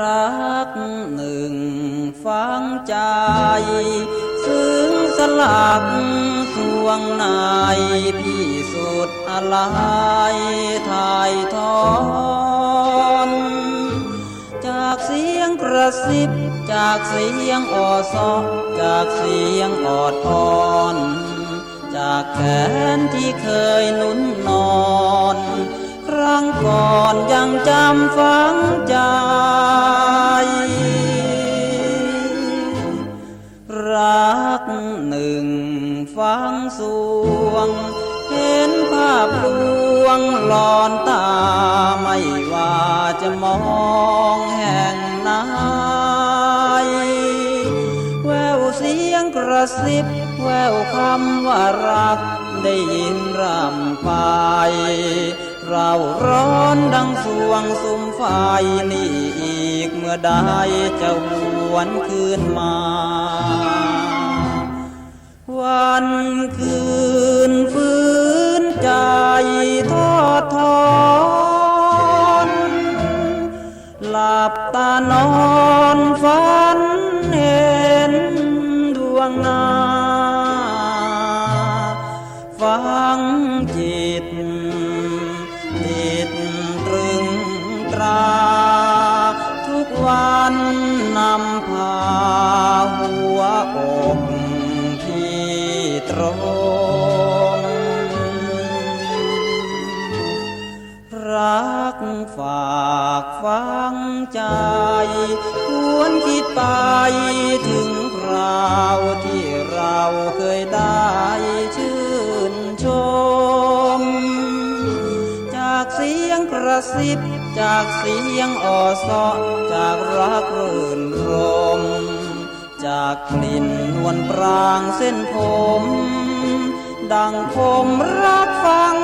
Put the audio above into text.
รักหนึ่งฟังใจ ซึ้งสลักสวงนายพี่สุดอะไรทยทอนจากเสียงกระซิบ จากเสียงอ่อซอจากเสียงออดอ่อนจากแขนที่เคยนุ่นนอน รั้งก่อนยังจำฝังใจ รักหนึ่งฟังสวง เห็นภาพลวงหลอนตาไม่ว่าจะมองแห่งไหนแววเสียงกระซิบแววคำว่ารักได้ยินรำไป เราร้อนดังสวงสุมไฟนี่อีกเมื่อใดจะหวนคืนมา วันคืนฟื้นใจทอดทอนหลับตานอนฝันเห็นดวงน้า ฝากฟังใจควรคิดไปถึงคราวที่เราเคยได้ชื่นชม จากเสียงกระซิบ จากเสียงออซอจากรักรื่นรม จากกลิ่นนวลปรางเส้นผม ดังผมรักฟัง